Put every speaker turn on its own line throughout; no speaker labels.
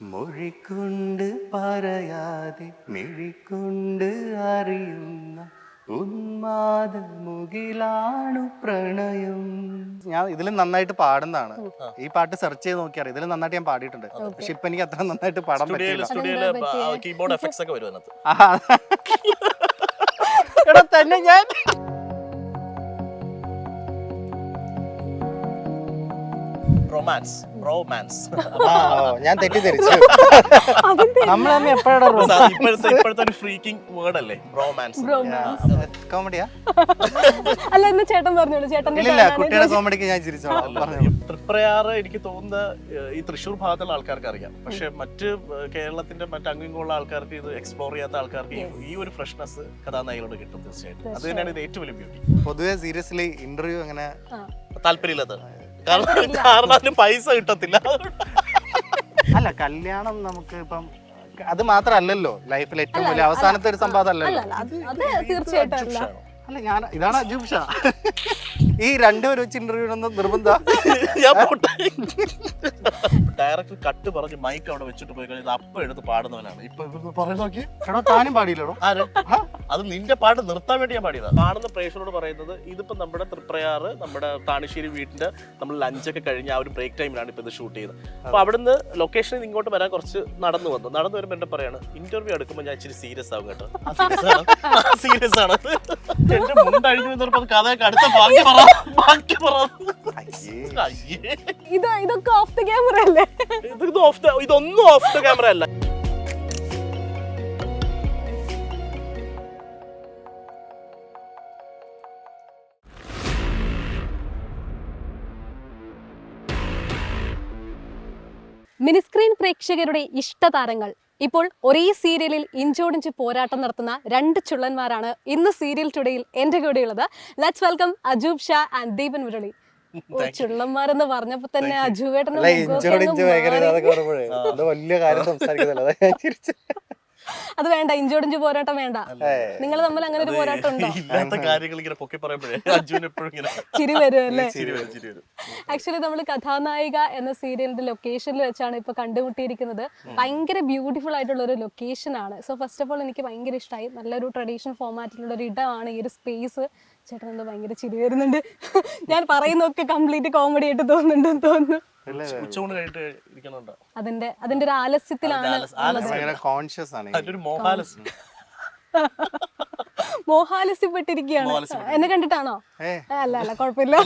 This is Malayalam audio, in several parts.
മൊഴിക്കൊണ്ട് പറയാതെ മിഴിക്കൊണ്ട് അറിയുന്ന ഉന്മാദ മുകിലാണു പ്രണയം. ഞാൻ ഇതിലും നന്നായിട്ട് പാടുന്നതാണ്. ഈ പാട്ട് സെർച്ച് ചെയ്ത് നോക്കിയാൽ ഇതിലും നന്നായിട്ട് ഞാൻ പാടിയിട്ടുണ്ട്. പക്ഷെ ഇപ്പൊ എനിക്ക് അത്ര നന്നായിട്ട് പാടാൻ പറ്റില്ല
കീബോർഡ് എഫക്ട്സ് ഒക്കെ വരും
എടാ തന്നെ ഞാൻ.
റൊമാൻസ് റൊമാൻസ്
ഞാൻ തെറ്റിദ്ധരിച്ചു. നമ്മൾ തമ്മിൽ എപ്പോഴാണ്
ഇപ്പോഴത്തെ ഇപ്പോഴത്തെ ഒരു ഫ്രീക്കിംഗ് വേർഡ് അല്ലേ? റൊമാൻസ്
കോമഡിയാ
അല്ല എന്ന് ചേട്ടൻ പറഞ്ഞോളൂ. ചേട്ടന്റെ
ഇല്ലില്ല
turn ആണ്.
കുട്ടിയുടെ കോമഡിക്ക് ഞാൻ ചിരിച്ചോളാം.
തൃപ്രയാറ് എനിക്ക് തോന്നുന്ന ഈ തൃശ്ശൂർ ഭാഗത്തുള്ള ആൾക്കാർക്ക് അറിയാം. പക്ഷെ മറ്റ് കേരളത്തിന്റെ മറ്റ് അംഗങ്ങളുള്ള ആൾക്കാർക്ക് ഇത് എക്സ്പ്ലോർ ചെയ്യാത്ത ആൾക്കാർക്ക് ഈ- ഈ ഒരു ഫ്രഷ്നെസ് കഥാനായികളോട് കിട്ടും തീർച്ചയായിട്ടും. അത് തന്നെയാണ് ഇത് ഏറ്റവും വലിയ ബ്യൂട്ടി
പൊതുവെ സീരിയസ്ലി ഇന്റർവ്യൂ അങ്ങനെ
താല്പര്യമില്ലാത്ത കാരണം പൈസ കിട്ടത്തില്ല.
അല്ല കല്യാണം നമുക്ക് ഇപ്പം അത് മാത്രല്ലല്ലോ ലൈഫിൽ ഏറ്റവും വലിയ അവസാനത്തെ ഒരു സംഭവം
അല്ല
അല്ലല്ലോ
അല്ല അത് അത് തീർച്ചയായിട്ടും അല്ല
ഞാൻ ഇതാണ് അജൂബ് ഷാ ഈ രണ്ടുപേരും വെച്ച് ഇന്റർവ്യൂ നിർബന്ധ.
ഞാൻ പോട്ടെ. ഡയറക്ടർ കട്ട് പറഞ്ഞ് മൈക്ക് അവിടെ വെച്ചിട്ട് പോയി കഴിഞ്ഞാൽ അപ്പൊ എടുത്ത് പാടുന്നവനാണ്. ഇപ്പൊ ഇവിടുന്ന് പറയുന്ന നോക്കി
എടോ താനും പാടിയില്ലടോ.
ആര്? അത് നിന്റെ പാട്ട് നിർത്താൻ വേണ്ടി ഞാൻ പാടിയതാ. കാണുന്ന പ്രേക്ഷകരോട് പറയുന്നത് ഇതിപ്പോ നമ്മുടെ തൃപ്രയാറ് നമ്മുടെ താണിശ്ശേരി വീട്ടിന്റെ നമ്മൾ ലഞ്ചൊക്കെ കഴിഞ്ഞ് ആ ഒരു ബ്രേക്ക് ടൈമിലാണ് ഇപ്പൊ ഇത് ഷൂട്ട് ചെയ്തത്. അപ്പൊ അവിടുന്ന് ലൊക്കേഷനിൽ ഇങ്ങോട്ട് വരാൻ കുറച്ച് നടന്നു വന്നു. നടന്നു വരുമ്പോൾ എന്റെ പറയാണ് ഇന്റർവ്യൂ എടുക്കുമ്പോൾ ഞാൻ ഇച്ചിരി സീരിയസ് ആവും കേട്ടോ. സീരിയസ് ആണ്. എന്റെ മുണ്ടഴിഞ്ഞു എന്നപ്പോൾ കഥയൊക്കെ അടുത്ത ബാക്കി പറ ബാക്കി പറ.
അയ്യേ.
അയ്യേ.
ഇത് ഇതൊക്കെ ഓഫ് ദി ക്യാമറ അല്ലേ?
ഇത് ഇത് ഓഫ് ദ ഇതൊന്നും ഓഫ് ദ ക്യാമറ അല്ല.
മിനിസ്ക്രീൻ പ്രേക്ഷകരുടെ ഇഷ്ടതാരങ്ങൾ. ഇപ്പോൾ ഒരേ സീരിയലിൽ ഇഞ്ചോടിഞ്ച് പോരാട്ടം നടത്തുന്ന രണ്ട് ചുള്ളന്മാരാണ് ഇന്ന് സീരിയൽ ടുഡേയിൽ എന്റെ കൂടെയുള്ളത്. Let's welcome Ajoob Shah and Deepan Murali. ഓ, ചുള്ളന്മാരെന്ന് പറഞ്ഞപ്പോ തന്നെ
അത് വലിയ കാര്യം സംസാരിക്കുന്നില്ല? അതാ
വേണ്ട ഇഞ്ചോടിഞ്ച് പോരാട്ടം വേണ്ട. നിങ്ങൾ തമ്മിൽ അങ്ങനെ ഒരു പോരാട്ടം ഉണ്ടോ?
ഇല്ലാത്ത കാര്യങ്ങൾ ഇങ്ങനെ പൊക്കി പറയുമ്പോഴേ അർജുൻ എപ്പോഴും ഇങ്ങനെ
ചിരി വരും അല്ലേ?
ചിരി വരും ചിരി വരും.
ആക്ച്വലി നമ്മൾ കഥാനായിക എന്ന സീരിയലിന്റെ ലൊക്കേഷനിൽ വെച്ചാണ് ഇപ്പൊ കണ്ടുമുട്ടിയിരിക്കുന്നത്. ഭയങ്കര ബ്യൂട്ടിഫുൾ ആയിട്ടുള്ള ഒരു ലൊക്കേഷൻ ആണ്. സോ ഫസ്റ്റ് ഓഫ് ഓൾ എനിക്ക് ഭയങ്കര ഇഷ്ടമായി നല്ലൊരു ട്രഡീഷണൽ ഫോമാറ്റിലുള്ള ഒരു ഇടമാണ് ഈ ഒരു സ്പേസ് ചേട്ടൻ എന്തോ ഭയങ്കര ചിരി വരുന്നുണ്ട്. ഞാൻ പറയുന്നൊക്കെ കംപ്ലീറ്റ് കോമഡി ആയിട്ട് തോന്നുന്നുണ്ടെന്ന് തോന്നുന്നു.
ഉച്ചകൊണ്ട് കഴിഞ്ഞിട്ട് ഇരിക്കണുണ്ടോ?
അതിന്റെ അതിന്റെ ഒരു ആലസ്യത്തിലാണ്
ആലസ്- ആലസ്
കോൺഷ്യസ് ആണ് ഈ.
അതിലൊരു മോഹാലസ്
മോഹാലസ്യപ്പെട്ടിരിക്കുകയാണ്. എന്നെ കണ്ടിട്ടാണോ? അല്ല അല്ല കുഴപ്പമില്ല.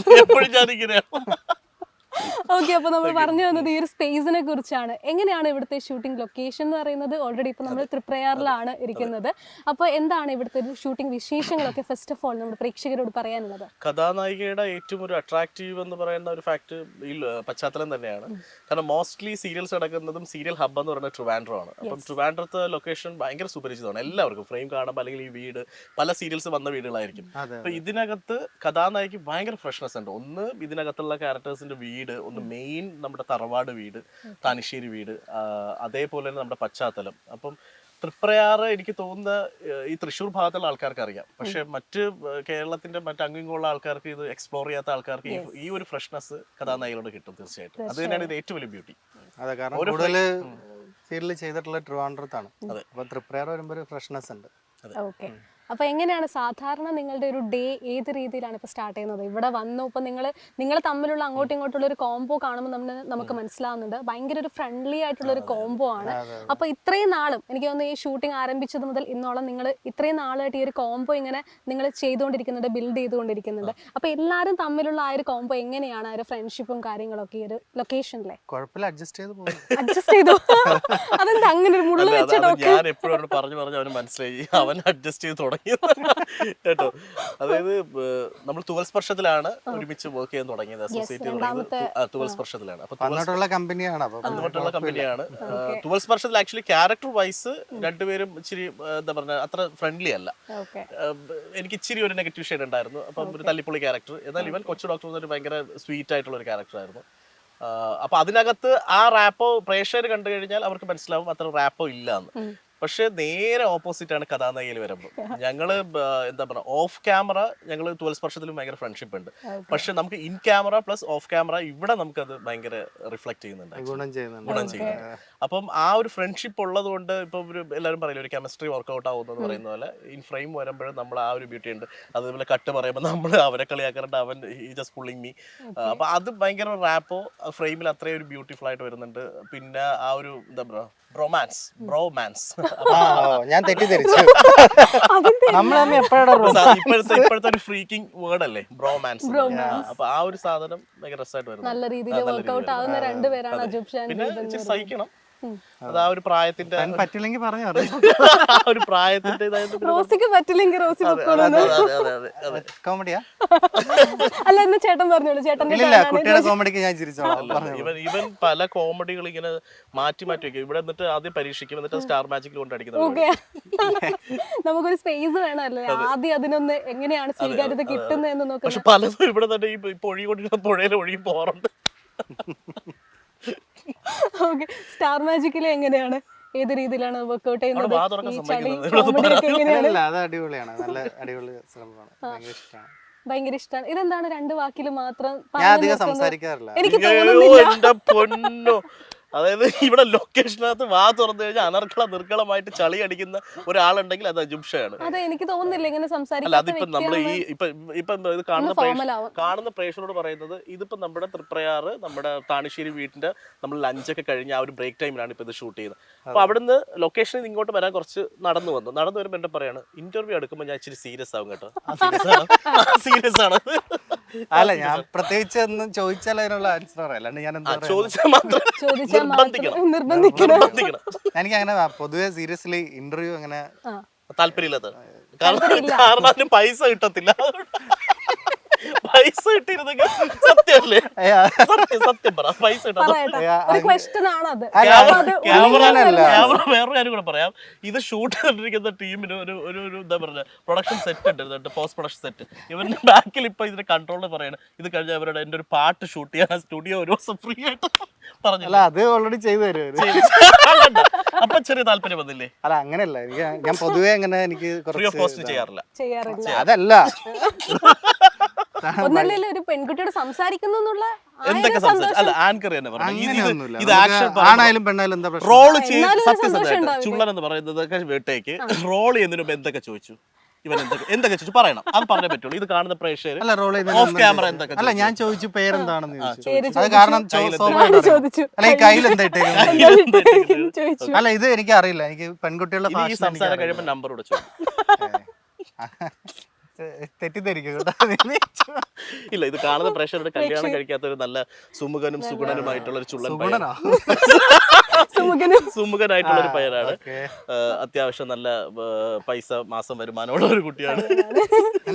ഓക്കെ അപ്പൊ നമ്മൾ പറഞ്ഞു വന്നത് ഈ ഒരു സ്പേസിനെ കുറിച്ചാണ്. എങ്ങനെയാണ് ഇവിടുത്തെ ഷൂട്ടിംഗ് ലൊക്കേഷൻ എന്ന് പറയുന്നത്? ഓൾറെഡി ഇപ്പൊ നമ്മൾ തൃപ്രയാറിലാണ് ഇരിക്കുന്നത്. അപ്പൊ എന്താണ് ഇവിടുത്തെ ഒരു ഷൂട്ടിംഗ് വിശേഷങ്ങളൊക്കെ ഫസ്റ്റ് ഓഫ് ഓൾ നമ്മുടെ പ്രേക്ഷകരോട് പറയാനുള്ളത്?
കഥാനായികയുടെ ഏറ്റവും ഒരു അട്രാക്റ്റീവ് എന്ന് പറയുന്ന ഒരു ഫാക്ട് ഈ പശ്ചാത്തലം തന്നെയാണ്. കാരണം മോസ്റ്റ്ലി സീരിയൽസ് നടക്കുന്നതും സീരിയൽ ഹബ് എന്ന് പറയുന്നത് ട്രിവാൻഡ്രോ ആണ്. അപ്പം ട്രിവാൻഡ്രത്തെ ലൊക്കേഷൻ ഭയങ്കര സുപരിചിതമാണ്. എല്ലാവർക്കും ഫ്രെയിം കാണുമ്പോൾ അല്ലെങ്കിൽ ഈ വീട് പല സീരിയൽസ് വന്ന വീടുകളായിരിക്കും. അപ്പൊ ഇതിനകത്ത് കഥാനായിക്ക് ഭയങ്കര ഫ്രഷ്നെസ് ഉണ്ട്. ഒന്ന് ഇതിനകത്തുള്ള ക്യാരക്ടേഴ്സിന്റെ വീട് ഒന്ന് മെയിൻ നമ്മുടെ തറവാട് വീട് താനിശ്ശേരി വീട് അതേപോലെ തന്നെ നമ്മുടെ പശ്ചാത്തലം. അപ്പം തൃപ്രയാറ് എനിക്ക് തോന്നുന്ന ഈ തൃശ്ശൂർ ഭാഗത്തുള്ള ആൾക്കാർക്ക് അറിയാം. പക്ഷെ മറ്റ് കേരളത്തിന്റെ മറ്റ് അംഗങ്ങളുള്ള ആൾക്കാർക്ക് ഇത് എക്സ്പ്ലോർ ചെയ്യാത്ത ആൾക്കാർക്ക് ഈ- ഒരു ഫ്രഷ്നെസ് കഥാനായികളോട് കിട്ടും തീർച്ചയായിട്ടും. അത് തന്നെയാണ് ഇത് ഏറ്റവും വലിയ ബ്യൂട്ടി
അതെ കാരണം കൂടുതൽ സീരിയൽ ചെയ്തിട്ടുള്ള ട്രിവാൻഡ്രത്താണ്. അപ്പൊ തൃപ്രയാർ വരുമ്പോ ഒരു ഫ്രഷ്നെസ് ഉണ്ട്.
ഓക്കെ അപ്പൊ എങ്ങനെയാണ് സാധാരണ നിങ്ങളുടെ ഒരു ഡേ ഏത് രീതിയിലാണ് ഇപ്പൊ സ്റ്റാർട്ട് ചെയ്യുന്നത്? ഇവിടെ വന്നു ഇപ്പൊ നിങ്ങൾ നിങ്ങൾ തമ്മിലുള്ള അങ്ങോട്ടും ഇങ്ങോട്ടുള്ള ഒരു കോംബോ കാണുമ്പോൾ നമ്മൾ നമുക്ക് മനസ്സിലാവുന്നുണ്ട്. ഭയങ്കര ഒരു ഫ്രണ്ട്ലി ആയിട്ടുള്ള ഒരു കോംബോ ആണ്. അപ്പൊ ഇത്രയും നാളും എനിക്ക് തോന്നുന്നു ഈ ഷൂട്ടിംഗ് ആരംഭിച്ചത് മുതൽ ഇന്നോളം നിങ്ങൾ ഇത്രയും നാളായിട്ട് ഈ ഒരു കോംബോ ഇങ്ങനെ നിങ്ങൾ ചെയ്തുകൊണ്ടിരിക്കുന്നുണ്ട് ബിൽഡ് ചെയ്തുകൊണ്ടിരിക്കുന്നുണ്ട് അപ്പൊ എല്ലാവരും തമ്മിലുള്ള ആ ഒരു കോംബോ എങ്ങനെയാണ്? ആ ഒരു ഫ്രണ്ട്ഷിപ്പും കാര്യങ്ങളൊക്കെ ഈ ഒരു ലൊക്കേഷനിലെ
അഡ്ജസ്റ്റ് ചെയ്തു
അഡ്ജസ്റ്റ് ചെയ്തു. അതെന്താ അങ്ങനെ ഒരു മുള്ള
അല്ല, അത്
വെച്ചിട്ടോ
ഞാൻ എപ്പോഴും പറഞ്ഞു പറഞ്ഞു അവന് മനസ്സിലായി. അവൻ അഡ്ജസ്റ്റ് ചെയ്ത് തുടങ്ങി. കേട്ടോ. അതായത് നമ്മൾ തുവൽ സ്പർശത്തിലാണ് ഒരുമിച്ച് വർക്ക് ചെയ്യാൻ തുടങ്ങിയത് അസോസിയേറ്റ് ചെയ്ത് തുടങ്ങിയത്. തുവൽ സ്പർശത്തിലാണ്. അപ്പൊ തുവൽ
കമ്പനിയാണ് അപ്പൊ
വന്നിട്ടുള്ള കമ്പനിയാണ്. തുവൽ സ്പർശത്തിൽ ആക്ച്വലി ക്യാരക്ടർ വൈസ് രണ്ടുപേരും ഇച്ചിരി എന്താ പറഞ്ഞ അത്ര ഫ്രണ്ട്ലി അല്ല.
ഓക്കെ
എനിക്ക് ഇച്ചിരി ഒരു നെഗറ്റീവ് ഷെയ്ഡ് ഉണ്ടായിരുന്നു. അപ്പം ഒരു തല്ലിപ്പൊളി ക്യാരക്ടർ എന്നാൽ ഇവൻ കൊച്ചു ഡോക്ടർ എന്നൊരു ഭയങ്കര സ്വീറ്റ് ആയിട്ടുള്ള ഒരു ക്യാരക്ടർ ആയിരുന്നു. അപ്പൊ അതിനകത്ത് ആ റാപ്പോ പ്രേക്ഷകർ കണ്ടു കഴിഞ്ഞാൽ അവർക്ക് മനസ്സിലാവും അത്ര റാപ്പോ ഇല്ല എന്ന് പക്ഷെ നേരെ ഓപ്പോസിറ്റ് ആണ് കഥാനായികയിൽ വരുമ്പോൾ ഞങ്ങൾ എന്താ പറയുക ഓഫ് ക്യാമറ ഞങ്ങൾ ട്വൽവ് സ്പർശത്തിലും ഭയങ്കര ഫ്രണ്ട്ഷിപ്പ് ഉണ്ട്. പക്ഷെ നമുക്ക് in camera plus off camera ഇവിടെ നമുക്കത് ഭയങ്കര റിഫ്ലക്ട് ചെയ്യുന്നുണ്ട്
ഗുണം ചെയ്യുന്നുണ്ട്.
അപ്പം ആ ഒരു ഫ്രണ്ട്ഷിപ്പ് ഉള്ളത് കൊണ്ട് ഇപ്പൊ ഒരു എല്ലാവരും പറയില്ല ഒരു കെമിസ്ട്രി വർക്ക്ഔട്ട് ആവുന്നു എന്ന് പറയുന്ന പോലെ ഇൻ ഫ്രെയിം വരുമ്പോഴും നമ്മൾ ആ ഒരു ബ്യൂട്ടി ഉണ്ട്. അതുപോലെ കട്ട് പറയുമ്പോൾ നമ്മൾ അവരെ കളിയാക്കാറുണ്ട്. അവൻ ഈ ജസ്റ്റ് പുള്ളിങ് മീ അപ്പൊ അത് ഭയങ്കര റാപ്പോ ഫ്രെയിമിൽ അത്രയും ഒരു ബ്യൂട്ടിഫുൾ ആയിട്ട് വരുന്നുണ്ട്. പിന്നെ ആ ഒരു എന്താ പറയുക ബ്രോമാൻസ് ബ്രോമാൻസ്
ഞാൻ തെറ്റിദ്ധരിച്ചു. നമ്മൾ തമ്മിൽ എപ്പോഴാണ്
ഇപ്പോഴത്തെ ഇപ്പോഴത്തെ ഒരു ഫ്രീക്കിംഗ് വേർഡ് അല്ലേ? ബ്രോമാൻസ് അപ്പൊ ആ ഒരു സാധനം ഭയങ്കര രസമായിട്ട് വരുന്നത്
നല്ല രീതിയിൽ വർക്ക്ഔട്ട് ആവുന്ന രണ്ടുപേരാണ്
പിന്നെ ഇച്ചിരി സഹിക്കണം. അത് ആ ഒരു പ്രായത്തിന്റെ
പറ്റില്ലെങ്കിൽ പറഞ്ഞു
ഒരു പ്രായത്തിന്റെ
റോസിക്ക് പറ്റില്ലെങ്കിൽ റോസി.
കോമഡിയാ?
അല്ല എന്ന് ചേട്ടൻ പറഞ്ഞോളൂ ചേട്ടന്റെ
ഇല്ലില്ല കുട്ടിയുടെ കോമഡിക്ക് ഞാൻ ചിരിച്ചോളാം.
ഇവൻ ഇവൻ പല കോമഡികൾ ഇങ്ങനെ മാറ്റി മാറ്റി വെക്കും. ഇവിടെ എന്നിട്ട് ആദ്യം പരീക്ഷിക്കും എന്നിട്ട് സ്റ്റാർ മാജിക്കിൽ കൊണ്ട് അടിക്കുന്നത്
നമുക്കൊരു സ്പേസ് വേണമല്ലേ? ആദ്യം അതിനൊന്ന് എങ്ങനെയാണ് സ്വീകാര്യത കിട്ടുന്നതെന്ന് നോക്കുന്നത്?
പക്ഷെ പലതും ഇവിടെ തന്നെ ഈ ഇപ്പൊ ഒഴുകിക്കൊണ്ടിരിക്കുന്ന പുഴയിൽ ഒഴുകി പോറുണ്ട്
ഓക്കെ. സ്റ്റാർ മാജിക്കിൽ എങ്ങനെയാണ്? ഏത് രീതിയിലാണ് വർക്ക്ഔട്ട് ചെയ്യുന്നത്?
അടിപൊളിയാണ്. നല്ല അടിപൊളി ശ്രമമാണ് ഭയങ്കര ഇഷ്ടമാണ്
ഇതെന്താണ് രണ്ട് വാക്കിൽ മാത്രം
ഞാൻ അധികം സംസാരിക്കാറില്ല.
എനിക്ക്
തോന്നുന്നു
തോന്നുന്നില്ല.
എന്റെ പൊന്നോ. അതായത് ഇവിടെ ലൊക്കേഷനകത്ത് വാ തുറന്നു കഴിഞ്ഞാൽ അനർക്കള നിർക്കളമായിട്ട് ചളി അടിക്കുന്ന ഒരാളുണ്ടെങ്കിൽ അത് അജുംഷയാണ്.
അതെ എനിക്ക് തോന്നുന്നില്ല ഇങ്ങനെ
അല്ല
സംസാരിക്കാത്ത
അതിപ്പോ നമ്മൾ ഈ ഇപ്പൊ ഇപ്പൊ ഇത് കാണുന്ന പ്രേക്ഷ- കാണുന്ന പ്രേക്ഷകരോട് പറയുന്നത് ഇതിപ്പോ നമ്മുടെ തൃപ്രയാറ് നമ്മുടെ താണിശ്ശേരി വീട്ടിന്റെ നമ്മൾ ലഞ്ചൊക്കെ കഴിഞ്ഞ ആ ഒരു ബ്രേക്ക് ടൈമിലാണ് ഇപ്പൊ ഇത് ഷൂട്ട് ചെയ്യുന്നത്. അപ്പൊ അവിടുന്ന് ലൊക്കേഷനിൽ ഇങ്ങോട്ട് വരാൻ കുറച്ച് നടന്നു വന്നു. നടന്നു വരുമ്പോൾ എന്റെ പറയാണ് ഇന്റർവ്യൂ എടുക്കുമ്പോൾ ഞാൻ ഇച്ചിരി സീരിയസ് ആവും കേട്ടോ. സീരിയസ് ആണ്?
അല്ല ഞാൻ പ്രത്യേകിച്ച് ഒന്നും ചോദിച്ചാൽ അതിനുള്ള ആൻസർ പറയാം അല്ലാണ്ട് ഞാൻ എന്താ പറയാ?
ചോദിച്ചാൽ മാത്രം
ചോദിച്ചാൽ
നിർബന്ധിക്കണം.
നിർബന്ധിക്കണം.
നിർബന്ധിക്കണം.
എനിക്ക് അങ്ങനെ പൊതുവെ സീരിയസ്ലി ഇന്റർവ്യൂ അങ്ങനെ
ആ.
താല്പര്യമില്ലാത്ത. കാരണം കാരണം അതിന് പൈസ കിട്ടത്തില്ല. പൈസ കിട്ടിയിരുന്നെങ്കിൽ സത്യമല്ലേ? സത്യം സത്യം പറ. പൈസ വേറൊരു കാര്യം കൂടെ പറയാം. ഇത് ഷൂട്ട് ചെയ്തിരിക്കുന്ന ടീമിന് ഒരു ഒരു ഒരു എന്താ പറയുക പ്രൊഡക്ഷൻ സെറ്റ് ഉണ്ട് പോസ്റ്റ് പ്രൊഡക്ഷൻ സെറ്റ് ഇവരുടെ ബാക്കിൽ ഇപ്പൊ ഇതിന്റെ കൺട്രോളിൽ പറയണം ഇത് കഴിഞ്ഞ അവരുടെ എന്റെ ഒരു പാട്ട് ഷൂട്ട് ചെയ്യാൻ സ്റ്റുഡിയോ ഒരു ദിവസം ഫ്രീ ആയിട്ട്. പറഞ്ഞില്ല?
അല്ല അത് ഓൾറെഡി ചെയ്തു തരും.
അപ്പൊ ചെറിയ താല്പര്യം വന്നില്ലേ?
അല്ല അങ്ങനെയല്ല. എനിക്ക് ഞാൻ പൊതുവെ അങ്ങനെ എനിക്ക്
ഫ്രീ ഓഫ് കോസ്റ്റ്
കുറച്ച്
ചെയ്യാറില്ല.
ചെയ്യാറില്ല.
അതല്ല.
ഒന്നല്ലേ ഒരു പെൺകുട്ടിയോട് സംസാരിക്കുന്നുള്ള
എന്തൊക്കെ സംസാരിച്ചു? അല്ല ആങ്കർ തന്നെ പറഞ്ഞു ഇത് ആക്ഷൻ
ആണായാലും പെണ്ണായാലും എന്താ
റോൾ ചെയ്ത് സത്യസന്ധമായിട്ട് ചുള്ളൻ എന്ന് പറയുന്നത് വീട്ടേക്ക് റോൾ ചെയ്യുന്നതിന് മുമ്പ് എന്തൊക്കെ ചോദിച്ചു? ഇവൻ എന്തൊക്കെ എന്തൊക്കെ ചോദിച്ചു? പറയണം. അത് പറഞ്ഞേ പറ്റുള്ളൂ. ഇത് കാണുന്ന പ്രേക്ഷകർ
അല്ല റോൾ
ഓഫ് ക്യാമറ എന്തൊക്കെ
അല്ല ഞാൻ ചോദിച്ചു? പേരെന്താണെന്ന് ചോദിച്ചു. അത് കാരണം അല്ല ഈ കയ്യിൽ എന്താ ഇട്ടേക്കുന്നത് അല്ല ഇത് എനിക്ക് അറിയില്ല എനിക്ക് പെൺകുട്ടികളുടെ
സംസാരം കഴിയുമ്പോൾ നമ്പർ കൂടെ ചോദിക്കും
തെറ്റിദ്ധരിക്കും
ഇല്ല ഇത് കാണുന്ന പ്രേക്ഷകരുടെ കല്യാണം കഴിക്കാത്ത ഒരു നല്ല സുമുഖനും സുഗുണനുമായിട്ടുള്ള ഒരു ചുള്ളൻ പയ്യൻ. സുമുഖനായിട്ടുള്ള ഒരു പയ്യനാണ്. അത്യാവശ്യം നല്ല പൈസ മാസം വരുമാനമുള്ള ഒരു കുട്ടിയാണ്.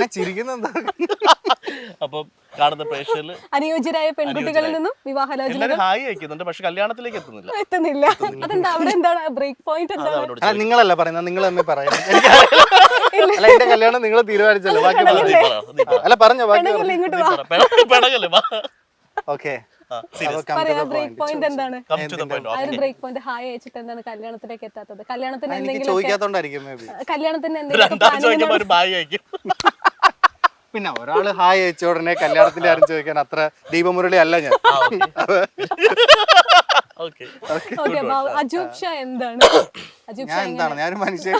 അപ്പം കാണുന്ന പ്രേക്ഷകരിൽ
അനുയോജ്യരായ പെൺകുട്ടികളിൽ നിന്നും വിവാഹലോചന
ഹായ് അയക്കുന്നുണ്ട് പക്ഷെ കല്യാണത്തിലേക്ക് എത്തുന്നില്ല.
എത്തുന്നില്ല. അതെന്താ അവിടെ എന്താണ്? ബ്രേക്ക് പോയിന്റ് എന്താണ്?
അല്ല നിങ്ങളല്ല പറയുന്നത് നിങ്ങൾ തന്നെ പറയാം. അല്ല എന്റെ കല്യാണം നിങ്ങൾ തീരുമാനിച്ചല്ലോ. ബാക്കി. അല്ല പറഞ്ഞോ ബാക്കി
പെണ്ണുങ്ങൾ ഇങ്ങോട്ട് വാ.
പറ. വാ.
ഓക്കെ.
കല്യാണത്തിലേക്ക് എത്താത്തത്? കല്യാണത്തിന് എന്തെങ്കിലും
ചോദിക്കാത്തോണ്ടായിരിക്കും
കല്യാണത്തിന് എന്തെങ്കിലും
പിന്നെ ഒരാൾ ഹായ് അയച്ച ഉടനെ കല്യാണത്തിന്റെ ആരും ചോദിക്കാൻ അത്ര ദീപമുരളി അല്ല ഞാൻ.
ഓക്കെ.
ഓക്കെ. അജൂബ് ഷാ എന്താണ്? അജൂബ്
ഞാൻ
ഷാ
എന്താണ്? ഞാനൊരു മനുഷ്യൻ.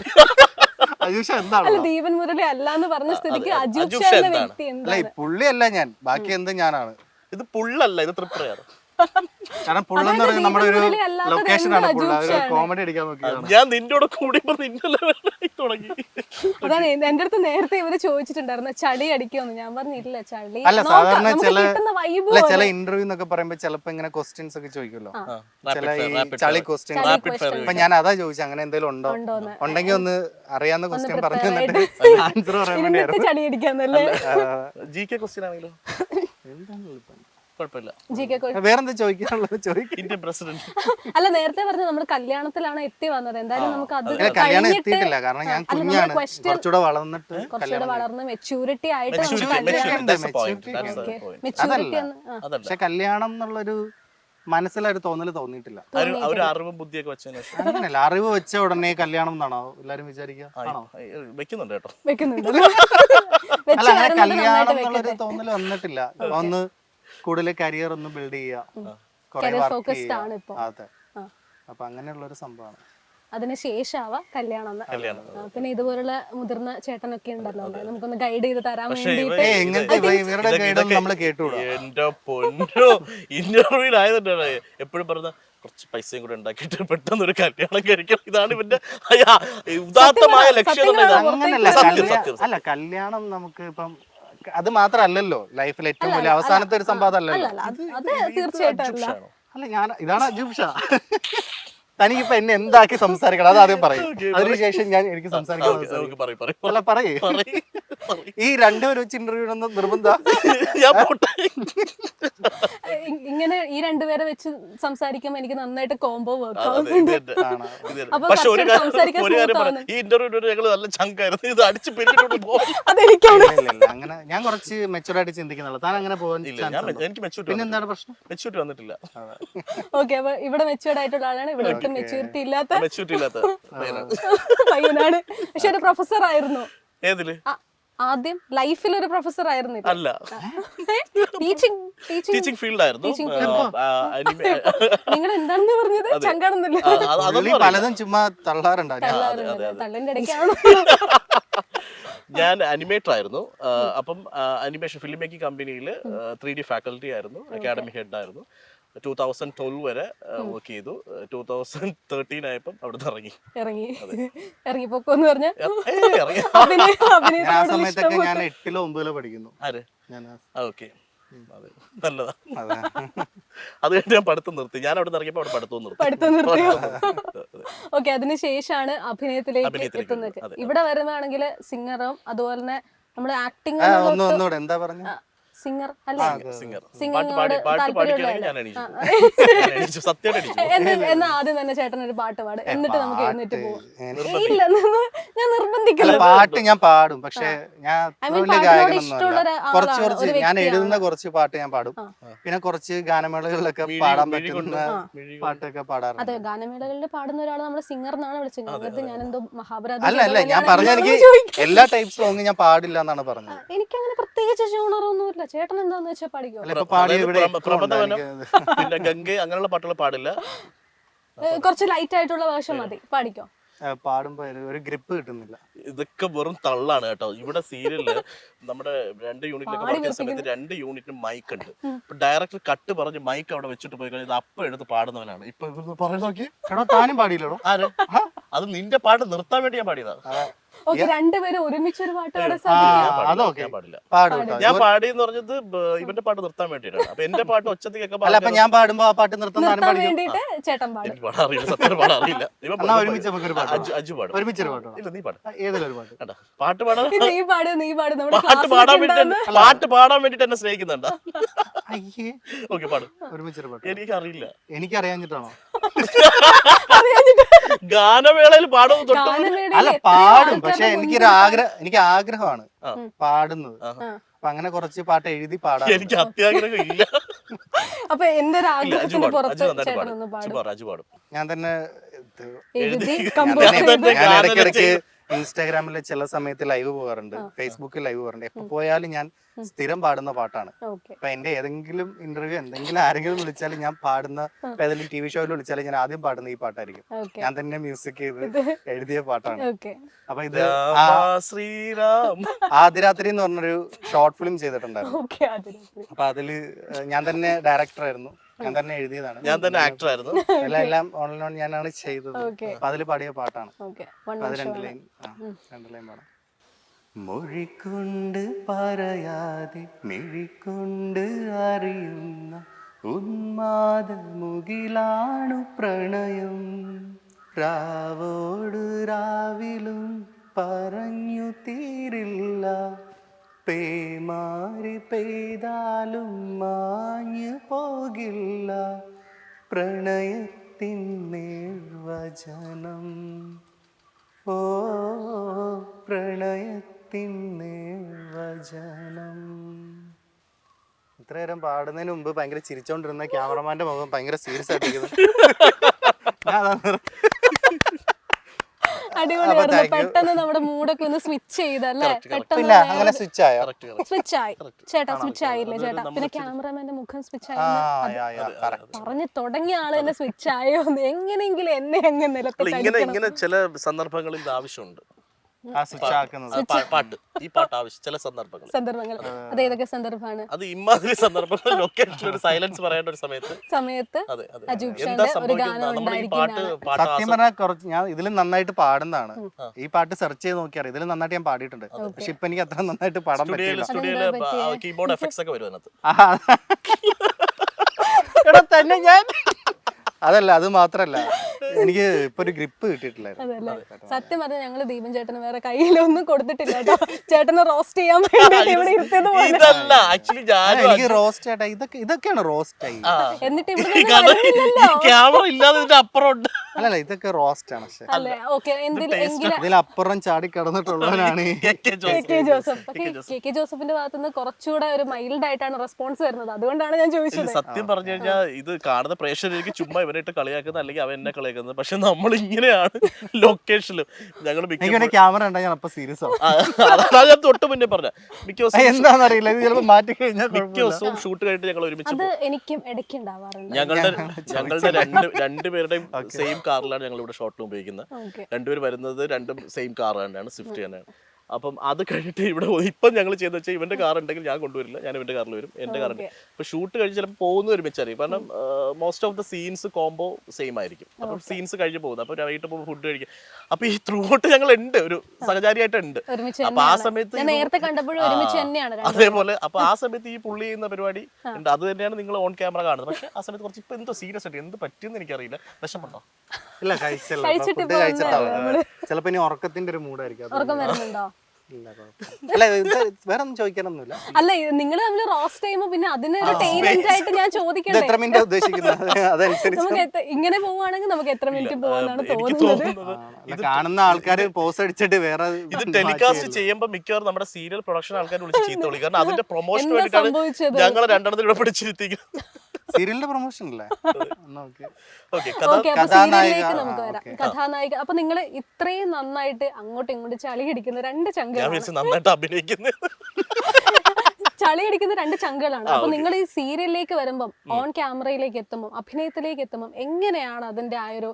അജൂഷ എന്താണ്?
അല്ല ദീപൻ മുരളി അല്ല എന്ന് പറഞ്ഞ സ്ഥിതിക്ക് അജൂബ് ഷാ എന്ന? വ്യക്തി
അല്ല
എന്താണ്?
പുള്ളിയല്ല ഞാൻ. ബാക്കി എന്ത് ഞാനാണ്.
ഇത് പുള്ളല്ല ഇത് തൃപ്രയാണ്
കാരണം
എന്ന്
പറയുന്നത് നമ്മുടെ ഒരു ലൊക്കേഷൻ ആണ്
എന്ത്
പുള്ള. ഒരു കോമഡി അടിക്കാൻ നോക്കിയതാണ്.
ഞാൻ നിന്നോട് കൂടി തുടങ്ങി.
അതാണ് എന്റെ അടുത്ത് നേരത്തെ ഇവർ ചോദിച്ചിട്ടുണ്ടായിരുന്നു ചളി അടിക്കുമെന്ന്. ഞാൻ പറഞ്ഞില്ല ചളി
അല്ല സാധാരണ ചില അല്ല ചില ഇന്റർവ്യൂ എന്നൊക്കെ പറയുമ്പോ ചിലപ്പോ ഇങ്ങനെ ക്വസ്റ്റ്യൻസ് ഒക്കെ ചോദിക്കുമല്ലോ. ചില ഈ ചളി ക്വസ്റ്റ്യൻസ് അപ്പൊ ഞാൻ അതാ ചോദിച്ചത് അങ്ങനെ എന്തെങ്കിലും ഉണ്ടോ? ഉണ്ടെങ്കിൽ ഒന്ന് അറിയാവുന്ന ക്വസ്റ്റ്യൻ പറഞ്ഞു തന്നിട്ട് ആൻസർ പറയാൻ വേണ്ടി
ചളി അടിക്കാന്നല്ലേ?
ജി കെ ക്വസ്റ്റ്യൻ ആണെങ്കിലോ? കുഴപ്പമില്ല.
ജി കെ
വേറെന്താ ചോദിക്കാനുള്ളത്? ചോദിക്കും.
ഇന്ത്യൻ പ്രസിഡന്റ്
അല്ല നേരത്തെ പറഞ്ഞു നമ്മൾ കല്യാണത്തിലാണ് എത്തി വന്നത്. എന്തായാലും നമുക്ക് അത്
കല്യാണം
കഴിഞ്ഞിട്ട്
എത്തിയിട്ടില്ല. കാരണം ഞാൻ
അല്ല, നമ്മൾ
കുഞ്ഞാണ്.
question-
കുറച്ചുകൂടെ വളർന്നിട്ട്
കുറച്ചുകൂടെ വളർന്ന് മെച്ചൂരിറ്റി ആയിട്ട് നമുക്ക്
Maturity,
കല്യാണം
maturity, that's the point, that's the point.
Maturity എന്ന്
അതല്ല.
പക്ഷെ കല്യാണം എന്നുള്ളൊരു മനസ്സിലൊരു തോന്നൽ തോന്നിയിട്ടില്ല.
ഒരു ഒരു അറിവും ബുദ്ധിയൊക്കെ വെച്ചതിന് ശേഷം.
അങ്ങനെയല്ല. അറിവ് വെച്ച ഉടനെ കല്യാണം എന്നാണോ എല്ലാരും വിചാരിക്കുക?
ആ,
ആണോ?
വെക്കുന്നുണ്ട് കേട്ടോ.
വെക്കുന്നുണ്ട്. വെച്ച്
അല്ല അങ്ങനെ
വരുന്നത്
കല്യാണം
നന്നായിട്ട്
എന്നുള്ളൊരു
വെക്കട്ടെ
തോന്നൽ വന്നിട്ടില്ല. ഒന്ന് കൂടുതൽ കരിയർ ഒന്ന് ബിൽഡ് ചെയ്യുക കുറെ വർക്ക്
ആണ്
ചെയ്യുക അതെ.
ആ.
അപ്പൊ അങ്ങനെയുള്ള ഒരു സംഭവമാണ്
അതിനുശേഷാവാ കല്യാണം. എന്ന്.
കല്യാണം.
ആ, പിന്നെ ഇതുപോലുള്ള മുതിർന്ന ചേട്ടനൊക്കെ ഉണ്ടല്ലോ. നമുക്കൊന്ന് ഗൈഡ് ചെയ്ത് തരാൻ
പക്ഷേ
വേണ്ടിയിട്ട്
ഏ എങ്ങനത്തെ ഇവ- ഇവരുടെ
ഇതൊക്കെ-
ഗൈഡൊന്നും
ഇതൊക്കെ
നമ്മൾ കേട്ടുകൂടാ.
എന്റെ പൊന്നോ ഇന്റർവ്യൂലായതുകൊണ്ടാണ് എപ്പോഴും പറഞ്ഞ കുറച്ച് പൈസയും കൂടെ ഉണ്ടാക്കിയിട്ട് പെട്ടെന്ന് ഒരു കല്യാണം കഴിക്കണം. ഇതാണ് ഇവന്റെ അയ്യാ, ഉദാത്തമായ ലക്ഷ്യം ഇതാണ്.
അങ്ങനല്ല
സത്യം,
കല്യാ-
സത്യം,
അല്ല കല്യാണം നമുക്ക് ഇപ്പം അത് മാത്രല്ലല്ലോ ലൈഫിൽ ഏറ്റവും വലിയ അവസാനത്തെ ഒരു സംഭവം
അല്ല
അല്ലല്ലോ
അല്ല അത് തീർച്ചയായിട്ടും അല്ല.
അല്ല ഞാൻ ഇതാണ് അജുഷ തനിക്കിപ്പോ എന്നെ എന്താക്കി സംസാരിക്കണം? അത് ആദ്യം പറയും അതിനുശേഷം ഞാൻ എനിക്ക് സംസാരിക്കാൻ
പറയ്,
ഈ രണ്ടുപേരും വെച്ച് ഇന്റർവ്യൂ നിർബന്ധ?
ഞാൻ പോട്ടെ.
ഇങ്ങനെ ഈ രണ്ടുപേരെ വെച്ച് സംസാരിക്കുമ്പോൾ എനിക്ക് നന്നായിട്ട് കോംബോ വർക്ക്
പക്ഷെ ഒരു കാര്യം ഒരു കാര്യം പറയാം ഈ ഞങ്ങൾ നല്ല ചങ്കായിരുന്നു ഇത് അടിച്ച്
അതെനിക്കാണ്.
അങ്ങനെ ഞാൻ കുറച്ച് മെച്ചൂർ ആയിട്ട് ചിന്തിക്കുന്നുള്ളൂ. താൻ അങ്ങനെ പോകാൻ
എനിക്ക് മെച്ചൂരിറ്റി
പിന്നെ എന്താണ് പ്രശ്നം?
മെച്ചൂരിറ്റി വന്നിട്ടില്ല.
ഓക്കെ അപ്പൊ ഇവിടെ മെച്ചൂർഡ് ആയിട്ടുള്ള ആളാണ്. ഇവിടെ ഒട്ടും മെച്ചൂരിറ്റി ഇല്ലാത്ത
മെച്ചൂരിറ്റി ഇല്ലാത്ത പയ്യനാണ്.
പക്ഷെ ഒരു പ്രൊഫസർ ആയിരുന്നു. ഏതിൽ? ആദ്യം ലൈഫിൽ ഒരു പ്രൊഫസർ ആയിരുന്നു
അല്ല
ടീച്ചിങ് ടീച്ചിങ്.
ഫീൽഡ്. ഫീൽഡായിരുന്നു
നിങ്ങൾ എന്താണെന്ന് പറഞ്ഞത്? ചങ്കാണെന്നല്ലേ.
പലതും ചുമ്മാ തള്ളാറുണ്ടായിരുന്നു.
തള്ളിന്റെ ഇടയ്ക്കാണ്?
ഞാൻ അനിമേറ്റർ ആയിരുന്നു അപ്പം അനിമേഷൻ ഫിലിം മേക്കിംഗ് കമ്പനിയിൽ ത്രീ ഡി ഫാക്കൽറ്റി ആയിരുന്നു. അക്കാഡമി ഹെഡ് ആയിരുന്നു ടൂ തൗസൻഡ് ട്വൽവ് വരെ വർക്ക് ചെയ്തു. ടൂ തൗസൻഡ് തേർട്ടീൻ ആയപ്പം അവിടുന്ന് ഇറങ്ങി. ഇറങ്ങി.
ഇറങ്ങി ഇറങ്ങിപ്പോക്കോന്ന് പറഞ്ഞ?
ഏയ്, ഇറങ്ങി.
അഭിനയ
ആ സമയത്തൊക്കെ ഞാൻ എട്ടിലോ ഒമ്പതിലോ പഠിക്കുന്നു.
ആര്? ഓക്കെ അതെ. നല്ലതാ.
അതെ.
കഴിഞ്ഞ് ഞാൻ പഠിത്തം നിർത്തി. ഞാൻ അവിടെ നിന്ന് ഇറങ്ങിയപ്പോൾ അവിടെ പഠിത്തവും നിർത്തി.
പഠിത്തം നിർത്തിയോ
പഠിത്തം നിർത്തി.
ഓക്കെ അതിനുശേഷമാണ് അഭിനയത്തിലേക്ക്
അഭിനയത്തിലേക്ക്
എത്തുന്നത്. ഇവിടെ വരുന്നതാണെങ്കിൽ സിംഗറും അതുപോലെ തന്നെ നമ്മുടെ
ആക്ടിംഗ് ഒന്നുകൂടെ എന്താ പറഞ്ഞു?
സിംഗർ അല്ലേ?
സിംഗർ
എന്ന് ആദ്യം തന്നെ ചേട്ടൻ ഒരു പാട്ട് പാട്. എന്നിട്ട് നമുക്ക് എഴുന്നേറ്റ് പോകും
ഞാൻ-
നിർബന്ധിക്കില്ല.
പാട്ട് ഞാൻ പാടും. പക്ഷെ ഞാൻ കുറച്ച് കുറച്ച് ഞാൻ. എഴുതുന്ന കുറച്ച് പാട്ട് ഞാൻ പാടും. പിന്നെ കുറച്ച് ഗാനമേളകളിലൊക്കെ പാടാൻ പറ്റുന്ന പാട്ടൊക്കെ പാടാറുണ്ട്.
അതെ ഗാനമേളകളിൽ പാടുന്ന ഒരാൾ നമ്മുടെ സിംഗർ എന്നാണ് വിളിച്ചത് ഞാൻ എന്തോ മഹാഭാരത
അല്ല അല്ല ഞാൻ പറഞ്ഞ എനിക്ക് എല്ലാ ടൈപ്പ് സോങ് ഞാൻ പാടില്ല എന്നാണ് പറഞ്ഞത്.
എനിക്ക് അങ്ങനെ പ്രത്യേകിച്ച് ജോണറൊന്നുമില്ല ചേട്ടൻ എന്താന്ന് വെച്ചാൽ
എനിക്ക്?
പിന്നെ ഗംഗ അങ്ങനെയുള്ള പാട്ടുകൾ പാടില്ല.
കുറച്ച് ലൈറ്റ് ആയിട്ടുള്ള വേഷം മതി. പാടിക്കോ?
പാടുമ്പോ ഒരു- ഗ്രിപ്പ് കിട്ടുന്നില്ല.
ഇതൊക്കെ വെറും തള്ളാണ് കേട്ടോ. ഇവിടെ സീരിയലിൽ നമ്മുടെ രണ്ട് യൂണിറ്റിലൊക്കെ സമയത്ത് രണ്ട് യൂണിറ്റിന് മൈക്ക് ഉണ്ട്. ഇപ്പൊ ഡയറക്ടർ കട്ട് പറഞ്ഞ് മൈക്ക് അവിടെ വെച്ചിട്ട് പോയി കഴിഞ്ഞാൽ അപ്പൊ എടുത്ത് പാടുന്നവനാണ്. ഇപ്പൊ പറഞ്ഞു പറയുന്ന നോക്കി
താനും പാടിയില്ലടോ.
ആര്? അത് നിന്റെ പാട്ട് നിർത്താൻ വേണ്ടി ഞാൻ പാടിയതാ.
ഓക്കെ രണ്ടുപേരും ഒരുമിച്ച് ഒരു പാട്ട് പാടാൻ
ഞാൻ പാടില്ല,
പാടും കേട്ടോ.
പറഞ്ഞത് ഇവന്റെ പാട്ട് നിർത്താൻ വേണ്ടിയിട്ടാണ്. അപ്പൊ എന്റെ പാട്ട് ഒച്ചത്തിൽ കേൾക്കാൻ
അല്ല അപ്പൊ ഞാൻ പാടുമ്പോ ആ പാട്ട് നിർത്താൻ
വേണ്ടിയിട്ട് ചേട്ടൻ പാടും.
സത്യം പാടാൻ ഇവൻ
ഒരുമിച്ച് നമുക്കൊരു പാട്ട്
അജു ഒരുമിച്ച്
ഒരു പാട്ട്
ഇല്ല നീ പാട്.
പാട്ട്.
പാട്ട് പാടാൻ
നീ പാട് നീ പാട്.
പാട്ട് പാടാൻ വേണ്ടി പാട്ട് പാടാൻ വേണ്ടിട്ട് എന്നെ സ്നേഹിക്കുന്നുണ്ടാ?
അയ്യേ.
ഓക്കെ പാടും.
ഒരുമിച്ചൊരു പാട്ട്
എനിക്ക് അറിയില്ല
എനിക്കറിയാഞ്ഞിട്ടാണോ
ഗാനമേളയിൽ
പാടും
അല്ല പാടും പക്ഷെ എനിക്കൊരു ആഗ്രഹം എനിക്ക് ആഗ്രഹമാണ്. പാടുന്നത്. അപ്പൊ അങ്ങനെ കുറച്ച് പാട്ട് എഴുതി പാടാം.
എനിക്ക് അത്യാഗ്രഹം ഇല്ല.
അപ്പൊ എന്റെ ഒരു ആഗ്രഹത്തിന് പുറത്ത്
പാടും.
ഞാൻ തന്നെ
എഴുതി
ഞാൻ
കമ്പോസ്
ഇടയ്ക്കിടയ്ക്ക് ഇൻസ്റ്റാഗ്രാമിൽ ചില സമയത്ത് ലൈവ് പോകാറുണ്ട് ഫേസ്ബുക്കിൽ ലൈവ് പോകാറുണ്ട്. എപ്പോ പോയാലും ഞാൻ സ്ഥിരം പാടുന്ന പാട്ടാണ്.
ഓക്കെ.
അപ്പൊ എന്റെ ഏതെങ്കിലും ഇന്റർവ്യൂ എന്തെങ്കിലും ആരെങ്കിലും വിളിച്ചാലും ഞാൻ പാടുന്ന ഏതെങ്കിലും ടി വി ഷോയിൽ വിളിച്ചാലും ഞാൻ ആദ്യം പാടുന്ന ഈ പാട്ടായിരിക്കും. ഞാൻ തന്നെ മ്യൂസിക് ചെയ്ത് എഴുതിയ പാട്ടാണ്.
ഓക്കെ.
അപ്പൊ ഇത്
ശ്രീറാം
ആദിരാത്രി എന്ന് പറഞ്ഞൊരു ഷോർട്ട് ഫിലിം ചെയ്തിട്ടുണ്ടായിരുന്നു. അപ്പൊ അതിൽ ഞാൻ തന്നെ ഡയറക്ടർ ആയിരുന്നു ഞാൻ തന്നെ എഴുതിയതാണ്.
ഞാൻ തന്നെ ആക്ടർ ആയിരുന്നു.
എല്ലാം എല്ലാം ഓൺലൈൻ ഞാനാണ് ചെയ്തത്. അപ്പൊ അതിൽ പാടിയ പാട്ടാണ്. അത് രണ്ട് ലൈൻ. രണ്ട് ലൈൻ പാടാം. മൊഴിക്കൊണ്ട് പറയാതെ മിഴിക്കൊണ്ട് അറിയുന്ന ഉന്മാദ മുകിലാണു പ്രണയം. രാവോട് രാവിലും പറഞ്ഞു തീരില്ല. പേമാരി പെയ്താലും മാഞ്ഞു പോകില്ല. പ്രണയത്തിൻ നിർവചനം ഓ പ്രണയത്തിൻ നിർവചനം ഇത്ര നേരം പാടുന്നതിന് മുമ്പ് ഭയങ്കര ചിരിച്ചോണ്ടിരുന്ന ക്യാമറമാന്റെ മുഖം ഭയങ്കര സീരിയസ് ആയിട്ടിരിക്കുന്നു.
അടിപൊളിയായിരുന്നു പെട്ടെന്ന് നമ്മുടെ മൂഡൊക്കെ ഒന്ന് സ്വിച്ച് ചെയ്തല്ലേ? പെട്ടെന്ന്
അങ്ങനെ സ്വിച്ച് ആയോ?
സ്വിച്ച് ആയി. ചേട്ടാ സ്വിച്ച് ആയില്ലേ? ചേട്ടാ പിന്നെ ക്യാമറമാന്റെ മുഖം സ്വിച്ച് ആയി. പറഞ്ഞു തുടങ്ങിയ ആൾ തന്നെ സ്വിച്ച് ആയോ എങ്ങനെയെങ്കിലും എന്നെ അങ്ങ് നിലത്ത്
ഇങ്ങനെ ഇങ്ങനെ ചില സന്ദർഭങ്ങളിൽ ആവശ്യമുണ്ട്. പാട്ട്. ഈ പാട്ട് ആവശ്യം ചില സന്ദർഭങ്ങൾ.
സന്ദർഭങ്ങൾ അത് ഏതൊക്കെ സന്ദർഭമാണ്?
അത് ലൊക്കേഷനിൽ ഒരു സൈലൻസ് പറയേണ്ട ഒരു സമയത്ത്.
സമയത്ത്
എന്താ സംഭവിക്കുന്നത് നമ്മൾ ഈ പാട്ട് പാട്ട്
സത്യം പറഞ്ഞാൽ കുറച്ച് ഞാൻ ഇതിലും നന്നായിട്ട് പാടുന്നതാണ്. ഈ പാട്ട് സെർച്ച് ചെയ്ത് നോക്കിയാൽ ഇതിലും നന്നായിട്ട് ഞാൻ പാടിയിട്ടുണ്ട്. പക്ഷെ ഇപ്പൊ എനിക്ക് അത്ര നന്നായിട്ട് പാടാൻ പറ്റില്ല
സ്റ്റുഡിയോയിൽ
കീബോർഡ് എഫക്ട്സ് ഒക്കെ വരും അതിനകത്ത്.
തന്നെ ഞാൻ. അതല്ല അത് മാത്രല്ല. എനിക്ക് ഇപ്പൊ ഒരു ഗ്രിപ്പ്
കിട്ടിയിട്ടില്ല സത്യം പറഞ്ഞാൽ ഞങ്ങൾ ദീപൻ ചേട്ടന് വേറെ കയ്യിലൊന്നും കൊടുത്തിട്ടില്ല കേട്ടോ. ചേട്ടനെ റോസ്റ്റ് ചെയ്യാൻ വേണ്ടിട്ട് ഇവിടെ ഇരുത്തിയത് പോലെ.
ഇതല്ല ആക്ച്വലി ഞാൻ
എനിക്ക് റോസ്റ്റ് ആയിട്ടാ ഇതൊക്കെ ഇതൊക്കെയാണ് റോസ്റ്റ് ആയി.
എന്നിട്ട് ഇവിടെ
ക്യാമറ ഇല്ലാതെ ഇതിന്റെ അപ്പുറം ഉണ്ട്
അല്ലല്ല ഇതൊക്കെ റോസ്റ്റ് ആണ് പക്ഷെ.
അല്ലേ? ഓക്കെ എന്തിലും എങ്കിലും
ഇതിലപ്പുറം ചാടി കിടന്നിട്ടുള്ളവനാണ്
K K
K
Jose.
K Joseph. പക്ഷേ കെ കെ ജോസഫിന്റെ ഭാഗത്ത് നിന്ന് കുറച്ചുകൂടെ ഒരു മൈൽഡ് ആയിട്ടാണ് റെസ്പോൺസ് വരുന്നത്. അതുകൊണ്ടാണ് ഞാൻ ചോദിച്ചത്.
സത്യം പറഞ്ഞു കഴിഞ്ഞാൽ ഇത് കാണുന്ന പ്രേക്ഷകർക്ക് ചുമ്മാ ഇവനായിട്ട് കളിയാക്കുന്നത് അല്ലെങ്കിൽ അവൻ എന്നെ കളിയാക്കുന്നത്. പക്ഷെ നമ്മൾ ഇങ്ങനെയാണ് ലൊക്കേഷനിലും ഞങ്ങൾ
പിന്നെ ക്യാമറ ഞാൻ അപ്പൊ സീരിയസ്
അതാണ് ഞാൻ തൊട്ട് മുന്നേ പറഞ്ഞ. മിക്ക
ദിവസം ഇത് മാറ്റി കഴിഞ്ഞാൽ
മിക്ക ദിവസവും ഷൂട്ട് കഴിഞ്ഞിട്ട് ഞങ്ങൾ ഒരുമിച്ച്
അത് എനിക്കും ഇടയ്ക്ക് ഉണ്ടാവാറുണ്ട്.
ഞങ്ങളുടെ ഞങ്ങളുടെ രണ്ട് രണ്ടുപേരുടെയും സെയിം കാറിലാണ് ഞങ്ങൾ ഇവിടെ ഷോട്ടിൽ ഉപയോഗിക്കുന്നത്.
രണ്ടുപേര്
രണ്ടുപേർ വരുന്നത് രണ്ടും സെയിം കാർ തന്നെയാണ് സ്വിഫ്റ്റ് തന്നെയാണ്. അപ്പം അത് കഴിഞ്ഞിട്ട് ഇവിടെ ഇപ്പം ഞങ്ങൾ ചെയ്യുന്നത് വെച്ചാൽ ഇവന്റെ കാർ ഉണ്ടെങ്കിൽ ഞാൻ കൊണ്ടുവരില്ല. ഞാൻ ഇവന്റെ കാറിൽ വരും. എന്റെ കാറുണ്ട് അപ്പൊ ഷൂട്ട് കഴിഞ്ഞ് ചിലപ്പോൾ പോകുന്ന ഒരുമിച്ചായിരിക്കും കാരണം most of the scenes combo same ആയിരിക്കും. അപ്പം സീൻസ് കഴിഞ്ഞ് പോകുന്നത് അപ്പൊ വൈകിട്ട് പോകുമ്പോൾ ഫുഡ് കഴിക്കും. അപ്പൊ ഈ ത്രൂ ഔട്ട് ഞങ്ങൾ ഉണ്ട്. ഒരു സഹചാരിയായിട്ട് ഉണ്ട്.
ഒരുമിച്ച്
അപ്പൊ ആ സമയത്ത്
ഞാൻ നേരത്തെ കണ്ടപ്പോഴും
അതേപോലെ അപ്പൊ ആ സമയത്ത് ഈ പുള്ളി ചെയ്യുന്ന പരിപാടി ഉണ്ട്. അത് തന്നെയാണ് നിങ്ങൾ ഓൺ ക്യാമറ കാണുന്നത്. പക്ഷെ ആ സമയത്ത് കുറച്ച് ഇപ്പൊ എന്തോ സീരിയസ് ആയിട്ട് എന്ത് പറ്റിയെന്ന് എനിക്കറിയില്ല. വിഷമുണ്ടോ
ഇല്ല കഴിച്ചല്ലോ. ഫുഡ് കഴിച്ചിട്ടാവും. ചിലപ്പോ ഇനി ഉറക്കത്തിന്റെ ഒരു മൂഡായിരിക്കും
ഉറക്കം വരുന്നുണ്ടോ.
അല്ല വേറെ ഒന്നും ചോദിക്കാനൊന്നുമില്ല.
അല്ല നിങ്ങൾ തമ്മിൽ റോസ്റ്റ് ചെയ്യുമ്പോ പിന്നെ അതിനൊരു ടൈലന്റ് ആയിട്ട് ഞാൻ ചോദിക്കണ്ടേ?
എത്ര മിനിറ്റ് ഉദ്ദേശിക്കുന്നത്? അതനുസരിച്ച്
നമുക്ക് ഇങ്ങനെ പോവുകയാണെങ്കിൽ നമുക്ക് എത്ര മിനിറ്റ്
പോവാന്നാണ്
തോന്നുന്നത്.
കാണുന്ന ആൾക്കാര് പോസ് അടിച്ചിട്ട് വേറെ
ഇത് ടെലികാസ്റ്റ് ചെയ്യുമ്പോൾ മിക്കവാറും നമ്മുടെ സീരിയൽ പ്രൊഡക്ഷൻ ആൾക്കാർ വിളിച്ച് ചീത്ത വിളിക്കും. കാരണം അതിന്റെ പ്രൊമോഷൻ വേണ്ടിയിട്ടാണ് ഞങ്ങൾ രണ്ടെണ്ണത്തിൽ ഇവിടെ പിടിച്ചിരുത്തിക്കുന്നത്
സീരിയലിന്റെ പ്രൊമോഷൻ അല്ലേ.
ഓക്കെ
അപ്പൊ
കഥാനായിക,
സീരിയലിലേക്ക് നമുക്ക് വരാം. കഥാനായിക അപ്പൊ നിങ്ങൾ ഇത്രയും നന്നായിട്ട് അങ്ങോട്ടും ഇങ്ങോട്ടും ചളി അടിക്കുന്ന രണ്ട് ചങ്കുകളാണ്.
നന്നായിട്ട് അഭിനയിക്കുന്നത്.
ചളി അടിക്കുന്ന രണ്ട് ചങ്കുകളാണ്. അപ്പൊ നിങ്ങൾ ഈ സീരിയലിലേക്ക് വരുമ്പം ഓൺ ക്യാമറയിലേക്ക് എത്തുമ്പോൾ അഭിനയത്തിലേക്ക് എത്തുമ്പോൾ എങ്ങനെയാണ് അതിന്റെ ആ ഒരു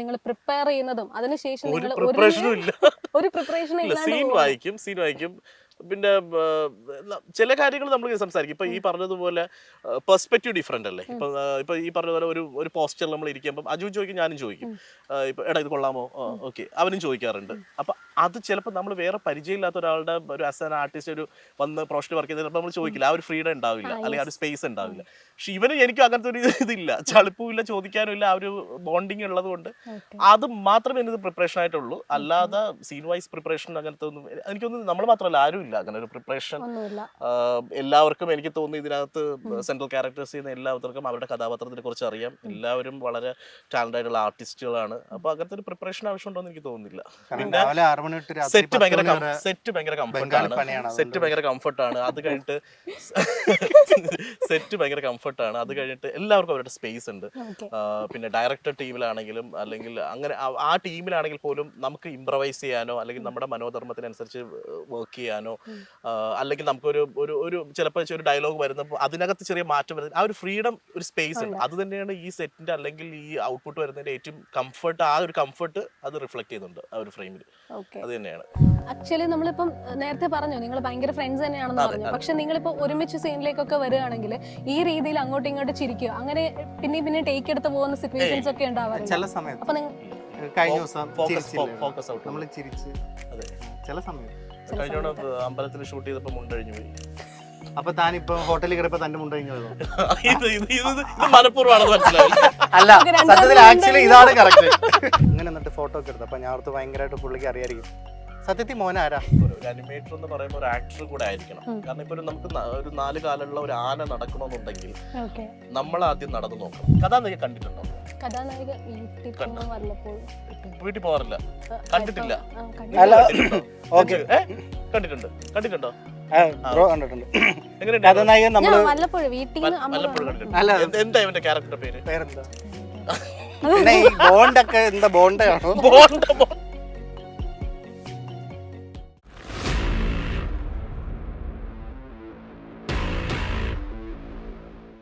നിങ്ങൾ പ്രിപ്പയർ ചെയ്യുന്നതും? അതിനുശേഷം
ഒരു
നിങ്ങൾ
പ്രിപ്പറേഷനും ഇല്ല.
ഒരു
സീൻ വായിക്കും സീൻ വായിക്കും. പിന്നെ ചില കാര്യങ്ങൾ നമ്മൾ സംസാരിക്കും. ഇപ്പൊ ഈ പറഞ്ഞതുപോലെ പെർസ്പെക്റ്റീവ് ഡിഫറെന്റ് അല്ലേ? ഇപ്പൊ ഇപ്പൊ ഈ പറഞ്ഞതുപോലെ ഒരു ഒരു പോസ്റ്ററിൽ നമ്മൾ ഇരിക്കുമ്പോൾ അജു ചോദിക്കും ഞാനും ചോദിക്കും. ഇപ്പൊ എടാ ഇത് കൊള്ളാമോ? ഓക്കെ അവനും ചോദിക്കാറുണ്ട്. അപ്പൊ അത് ചിലപ്പോൾ നമ്മൾ വേറെ പരിചയമില്ലാത്ത ഒരാളുടെ ഒരു ആസ് ആൻ ആർട്ടിസ്റ്റ് ഒരു വന്ന് പ്രൊഫഷണൽ വർക്ക് ചെയ്ത് നമ്മൾ ചോദിക്കില്ല. ആ ഒരു ഫ്രീഡം ഉണ്ടാവില്ല. അല്ലെങ്കിൽ ആ ഒരു സ്പേസ് ഉണ്ടാവില്ല. പക്ഷെ ഇവന് എനിക്ക് അങ്ങനത്തെ ഒരു ഇതില്ല. ചളുപ്പുമില്ല ചോദിക്കാനും ഇല്ല. ആ ഒരു ബോണ്ടിങ് ഉള്ളത് കൊണ്ട് അത് മാത്രമേ എനിക്ക് പ്രിപ്പറേഷൻ ആയിട്ടുള്ളൂ. അല്ലാതെ സീൻ വൈസ് പ്രിപ്പറേഷൻ അങ്ങനത്തെ ഒന്നും എനിക്കൊന്നും നമ്മൾ മാത്രമല്ല ആരും ഇല്ല. അങ്ങനെ ഒരു പ്രിപ്പറേഷൻ
ഒന്നുമില്ല.
എല്ലാവർക്കും എനിക്ക് തോന്നുന്നു ഇതിനകത്ത് സെൻട്രൽ ക്യാരക്ടേഴ്സ് ചെയ്യുന്ന എല്ലാവർക്കും അവരുടെ കഥാപാത്രത്തിനെ കുറിച്ച് അറിയാം. എല്ലാവരും വളരെ ടാലന്റ് ആയിട്ടുള്ള ആർട്ടിസ്റ്റുകളാണ് അപ്പൊ അങ്ങനത്തെ ഒരു പ്രിപ്പറേഷൻ ആവശ്യമുണ്ടോ എന്ന് എനിക്ക് തോന്നുന്നില്ല.
രാത്രി
സെറ്റ് ഭയങ്കര സെറ്റ് ഭയങ്കര കംഫർട്ടാണ് സെറ്റ് ഭയങ്കര കംഫർട്ടാണ് അത് കഴിഞ്ഞിട്ട് സെറ്റ് ഭയങ്കര കംഫർട്ടാണ് അത് കഴിഞ്ഞിട്ട് എല്ലാവർക്കും അവരുടെ സ്പേസ് ഉണ്ട്. പിന്നെ ഡയറക്ടർ ടീമിലാണെങ്കിലും അല്ലെങ്കിൽ അങ്ങനെ ആ- ടീമിലാണെങ്കിൽ പോലും നമുക്ക് ഇംപ്രവൈസ് ചെയ്യാനോ അല്ലെങ്കിൽ നമ്മുടെ മനോധർമ്മത്തിനനുസരിച്ച് വർക്ക് ചെയ്യാനോ അല്ലെങ്കിൽ നമുക്കൊരു ഒരു ഒരു ചിലപ്പോൾ ഒരു ഡയലോഗ് വരുന്നപ്പോൾ അതിനകത്ത് ചെറിയ മാറ്റം വരുന്നത് ആ ഒരു ഫ്രീഡം ഒരു സ്പേസ് ഉണ്ട്. അത് തന്നെയാണ് ഈ സെറ്റിന്റെ അല്ലെങ്കിൽ ഈ ഔട്ട്പുട്ട് വരുന്നതിന്റെ ഏറ്റവും കംഫർട്ട് ആ ഒരു കംഫർട്ട് അത് റിഫ്ലക്ട് ചെയ്യുന്നുണ്ട് ആ ഒരു ഫ്രെയിമിൽ
ഓക്കെ
അത് തന്നെയാണ്.
ആക്ച്വലി നമ്മളിപ്പം നേരത്തെ പറഞ്ഞു നിങ്ങൾ ഭയങ്കര ഫ്രണ്ട്സ് തന്നെയാണെന്ന് പറഞ്ഞു. പക്ഷെ നിങ്ങളിപ്പോൾ ഒരുമിച്ച് സീനിലേക്കൊക്കെ വരികയാണെങ്കിൽ ഈ രീതിയിൽ അങ്ങോട്ടും ഇങ്ങോട്ടും ചിരിക്കുക അങ്ങനെ പിന്നെ പിന്നെ ടേക്ക് എടുത്ത് പോകുന്ന സിറ്റുവേഷൻസ് ഒക്കെ ഉണ്ടാവാറുണ്ട്
ചില സമയത്ത്
അപ്പൊ നിങ്ങൾ
കഴിഞ്ഞ ദിവസം
ഫോക്കസ് ഫോക്കസ് ഔട്ട്
നമ്മൾ ചിരിച്ച്
അതെ.
ചില സമയത്ത്
കഴിഞ്ഞോടെ അമ്പലത്തിൽ ഷൂട്ട് ചെയ്തപ്പോൾ മുണ്ടഴിഞ്ഞു പോയി.
അപ്പൊ താനിപ്പോ ഹോട്ടലിൽ കിടപ്പോ തന്റെ മുണ്ടഴിഞ്ഞു
ഇത് ഇത് ഇത് ഇത് മനഃപൂർവമാണെന്ന് മനസ്സിലായി
അല്ല സത്യത്തിൽ ആക്ച്വലി ഇതാണ് കറക്റ്റ് ഇങ്ങനെ എന്നിട്ട് ഫോട്ടോ ഒക്കെ എടുത്തു അപ്പൊ ഞാൻ ഓർത്ത് ഭയങ്കരമായിട്ട് പുള്ളിക്ക് അറിയായിരിക്കും. സത്യത്തിൽ മോൻ ആരാ?
ഒരു അനിമേറ്റർ എന്ന് പറയുമ്പോൾ ഒരു ആക്ടർ കൂടെ ആയിരിക്കണം. കാരണം ഇപ്പൊ ഒരു നമുക്ക് ന- ഒരു നാല് കാലുള്ള ഒരു ആന നടക്കണമെന്നുണ്ടെങ്കിൽ
ഓക്കെ.
നമ്മൾ ആദ്യം നടന്നു നോക്കണം. കഥ നീ കണ്ടിട്ടുണ്ടോ?
കഥാനായിക വീട്ടിൽ പോകുമ്പോൾ വല്ലപ്പോഴും
വീട്ടിൽ പോകാറില്ല. കണ്ടിട്ടില്ല.
ആ,
അല്ല
കണ്ടിട്ടില്ല.
ഓക്കെ.
ഏ? കണ്ടിട്ടുണ്ട്. കണ്ടിട്ടുണ്ടോ?
ബ്രോ കണ്ടിട്ടുണ്ട്.
എങ്ങനെയുണ്ട്
കഥാനായകൻ
നമ്മൾ വല്ലപ്പോഴും വീട്ടിൽ നിന്ന് അമ്മ
വല്ലപ്പോഴും കണ്ടിട്ടുണ്ട്.
അല്ല.
എന്ത്- എന്താ ഇവന്റെ ക്യാരക്ടറുടെ പേര്?
പേരെന്താ? പിന്നെ ഈ ബോണ്ടൊക്കെ എന്താ ബോണ്ടയാണോ?
ബോണ്ട ബോണ്ട.